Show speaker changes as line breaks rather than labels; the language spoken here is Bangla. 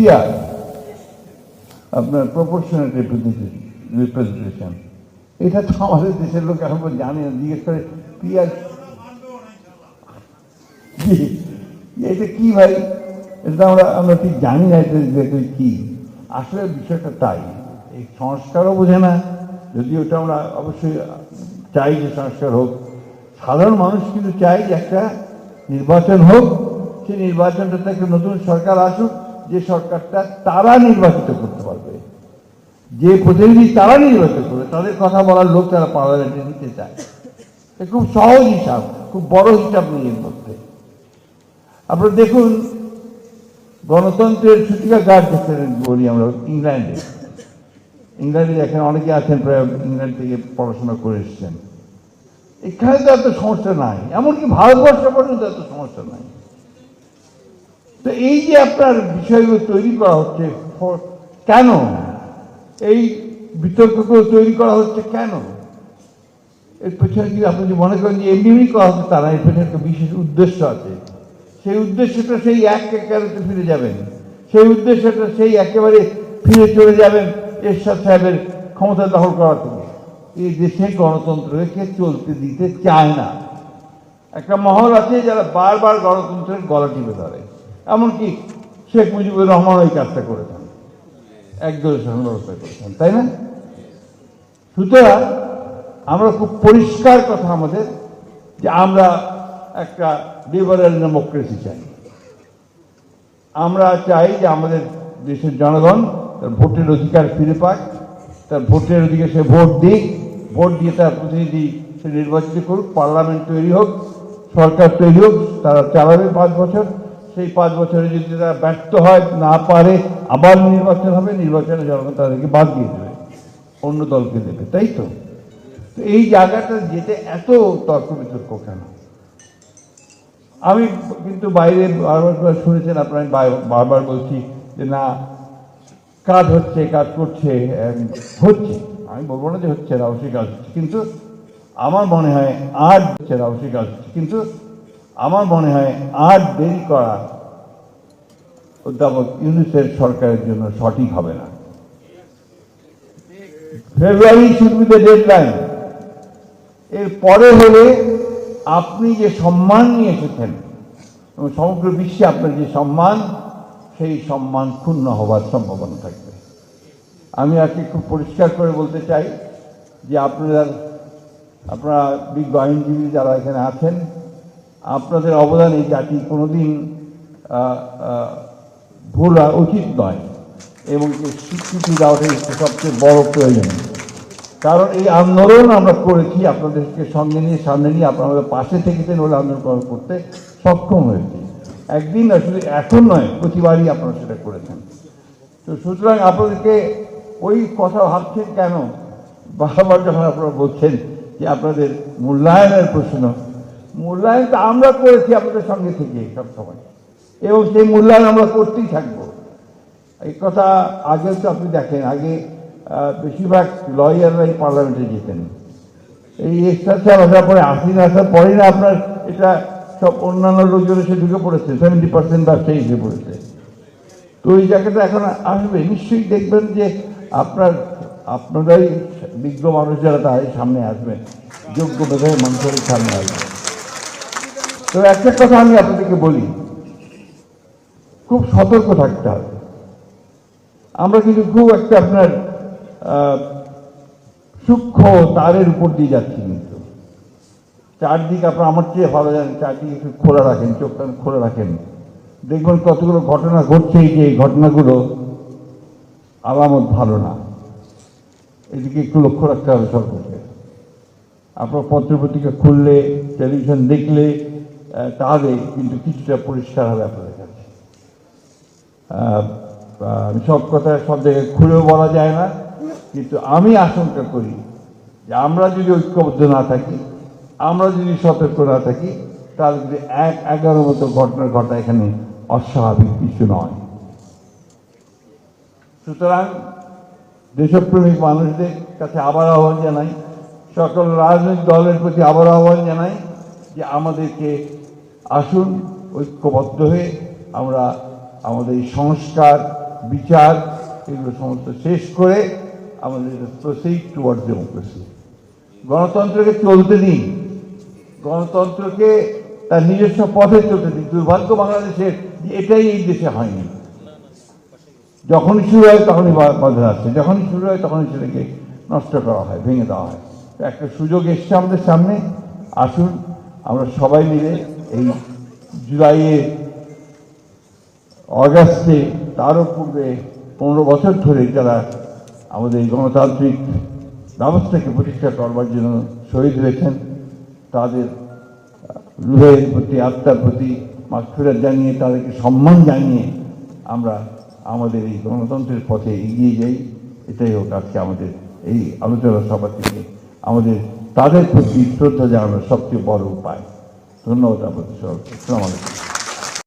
পিয়ার আপনার প্রপোর্শনাল রিপ্রেজেন্টেশন এটা তো আমাদের দেশের লোক এখন জানে না। জিজ্ঞেস করে পিয়ার জি, এটা কি ভাই? এটা আমরা আমরা ঠিক জানি না এটা কি। আসলে বিষয়টা তাই এই সংস্কারও বোঝে না। যদি ওটা আমরা অবশ্যই চাই যে সংস্কার হোক সাধারণ মানুষ কিন্তু চাই যে একটা নির্বাচন হোক সেই নির্বাচনটা থেকে নতুন সরকার আসুক যে সরকারটা তারা নির্বাচিত করতে পারবে। যে প্রতিনিধি তারা নির্বাচন করবে, তাদের কথা বলার লোক তারা পার্লামেন্টে নিতে চায়। খুব সহজ হিসাব, খুব বড় হিসাব নেই এর মধ্যে আপনারা দেখুন, গণতন্ত্রের কার্ড যেখানে বলি আমরা? ইংল্যান্ডে। ইংল্যান্ডে এখানে অনেকে আছেন, প্রায় ইংল্যান্ড থেকে পড়াশোনা করে এসেছেন। এখানে তো এত সমস্যা নাই। এমনকি ভারতবর্ষ পর্যন্ত এত সমস্যা নাই। তো এই যে আপনার বিষয়গুলো তৈরি করা হচ্ছে কেন? এই বিতর্কগুলো তৈরি করা হচ্ছে কেন? এর পেছনে কি আপনি যদি মনে করেন যে এমনি করা হচ্ছে? তারা এর পেছনে একটা বিশেষ উদ্দেশ্য আছে। সেই উদ্দেশ্যটা সেই এক একারতে ফিরে যাবেন। সেই উদ্দেশ্যটা সেই একেবারে ফিরে চলে যাবেন এরশাদ সাহেবের ক্ষমতা দখল করার থেকে এই দেশে গণতন্ত্রকে চলতে দিতে চায় না। একটা মহল আছে যারা বারবার গণতন্ত্রের গলা টিপে ধরে। এমনকি শেখ মুজিবুর রহমান ওই কাজটা করেছেন। একদলের শাসন ব্যবস্থা করেছেন, তাই না? সুতরাং আমরা খুব পরিষ্কার কথা আমাদের যে আমরা একটা লিবারেল ডেমোক্রেসি চাই। আমরা চাই যে আমাদের দেশের জনগণ তার ভোটের অধিকার ফিরে পাক তার ভোটের অধিকার সে ভোট দিক, ভোট দিয়ে তার প্রতিনিধি সে নির্বাচিত করুক, পার্লামেন্ট তৈরি হোক, সরকার তৈরি হোক, তারা চালাবে পাঁচ বছর। সেই পাঁচ বছরে যদি তারা ব্যর্থ হয়, না পারে, আবার নির্বাচন হবে, নির্বাচনে জনগণ তাদেরকে বাদ দিয়ে দেবে, অন্য দলকে দেবে, তাই তো? তো এই জায়গাটা যেতে এত তর্ক বিতর্ক কেন? আমি কিন্তু বাইরে বারবার শুনেছেন, আপনার বারবার বলছি যে না, কাজ হচ্ছে, কাজ করছে হচ্ছে। আমি বলব না যে হচ্ছে অবশ্যই কাজ হচ্ছে, কিন্তু আমার মনে হয় আর হচ্ছে অবশ্যই কাজ হচ্ছে, কিন্তু আমার মনে হয় আর দেরি করা অধ্যাপক ইউনিসেফ সরকারের জন্য সঠিক হবে না। ফেব্রুয়ারি শুড বি দ্য এর পরে হলে আপনি যে সম্মান নিয়ে এসেছেন, এবং সমগ্র বিশ্বে আপনার যে সম্মান, সেই সম্মান ক্ষুণ্ণ হওয়ার সম্ভাবনা থাকবে। আমি আজকে খুব পরিষ্কার করে বলতে চাই যে আপনারা আপনারা বিজ্ঞ আইনজীবী যারা এখানে আছেন আপনাদের অবদান এই জাতি কোনোদিন ভোলা উচিত নয় এবং স্বীকৃতি দেওয়াটাই সবচেয়ে বড় প্রয়োজন। কারণ এই আন্দোলন আমরা করেছি, আপনাদেরকে সঙ্গে নিয়ে, সামনে নিয়ে আপনারা আমাদের পাশে থেকেছেন বলে আন্দোলন করতে সক্ষম হয়েছি। একদিন আসলে এখন নয়, প্রতিবারই আপনারা সেটা করেছেন। তো সুতরাং আপনাদেরকে ওই কথা ভাবছেন কেন? বারবার যখন আপনারা বলছেন যে আপনাদের মূল্যায়নের প্রশ্ন মূল্যায়ন তো আমরা করেছি আপনাদের সঙ্গে থেকে সবসময় এবং সেই মূল্যায়ন আমরা করতেই থাকব। এই কথা আগে তো আপনি দেখেন, আগে বেশিরভাগ লয়াররাই পার্লামেন্টে যেতেন। এই এক্সট্রা আসার পরে আসিন আসার পরেই না আপনার এটা সব অন্যান্য লোকজন এসে ঢুকে পড়েছে সেভেন্টি পার্সেন্ট ব্যবসায়ী এসে পড়েছে। তো ওই জায়গাটা এখন আসবে, নিশ্চয়ই দেখবেন যে আপনার, আপনারাই বিজ্ঞ মানুষ যারা তাই সামনে আসবেন, যোগ্য মেধাবী মানুষের সামনে আসবে তো একটা কথা আমি আপনাদেরকে বলি। খুব সতর্ক থাকতে হবে। আমরা কিন্তু খুব একটা আপনার সূক্ষ্ম তারের উপর দিয়ে যাচ্ছি কিন্তু। চারদিক আপনার আমার চেয়ে ভালো জানেন, চারদিকে একটু খোলা রাখেন চোখ কান খোলা রাখেন। দেখবেন কতগুলো ঘটনা ঘটছে যে এই ঘটনাগুলো আলামত ভালো না। এদিকে একটু লক্ষ্য রাখতে হবে সরকারকে। আপনার পত্রপত্রিকা খুললে, টেলিভিশন দেখলে তাহলে কিন্তু কিছুটা পরিষ্কার হবে আপনাদের কাছে। আমি সব কথা সব জায়গায় খুলেও বলা যায় না, কিন্তু আমি আশঙ্কা করি যে আমরা যদি ঐক্যবদ্ধ না থাকি, আমরা যদি সতর্ক না থাকি, তাহলে যদি এক এগারো মতো ঘটনা ঘটা এখানে অস্বাভাবিক কিছু নয়। সুতরাং দেশপ্রেমিক মানুষদের কাছে আবার আহ্বান জানাই, সকল রাজনৈতিক দলের প্রতি আবার আহ্বান জানাই যে আমাদেরকে আসুন, ঐক্যবদ্ধ হয়ে আমরা আমাদের এই সংস্কার, বিচার এগুলো সমস্ত শেষ করে আমাদের প্রসিড টুয়ার্ড ডেমোক্রেসি গণতন্ত্রকে চলতে দিন। গণতন্ত্রকে তার নিজস্ব পথে চলতে দিন। দুর্ভাগ্য বাংলাদেশের এটাই এই দেশে হয়নি। যখনই শুরু হয় তখনই বাধা আসছে। যখনই শুরু হয় তখনই সেটাকে নষ্ট করা হয়, ভেঙে দেওয়া হয়। একটা সুযোগ এসছে আমাদের সামনে। আসুন, আমরা সবাই মিলে এই জুলাইয়ে, অগাস্টে, তারও পূর্বে পনেরো বছর ধরে যারা আমাদের গণতান্ত্রিক ব্যবস্থাকে প্রতিষ্ঠা করবার জন্য শহীদ হয়েছেন, তাদের রুহের প্রতি, আত্মার প্রতি মাগফিরাত জানিয়ে, তাদেরকে সম্মান জানিয়ে আমরা আমাদের এই গণতন্ত্রের পথে এগিয়ে যাই। এটাই হোক আজকে আমাদের এই আলোচনা সভা থেকে। আমাদের তাদের প্রতি শ্রদ্ধা জানানোর সবচেয়ে বড় উপায়। ধন্যবাদ আপনাদের সবাইকে আসসালামু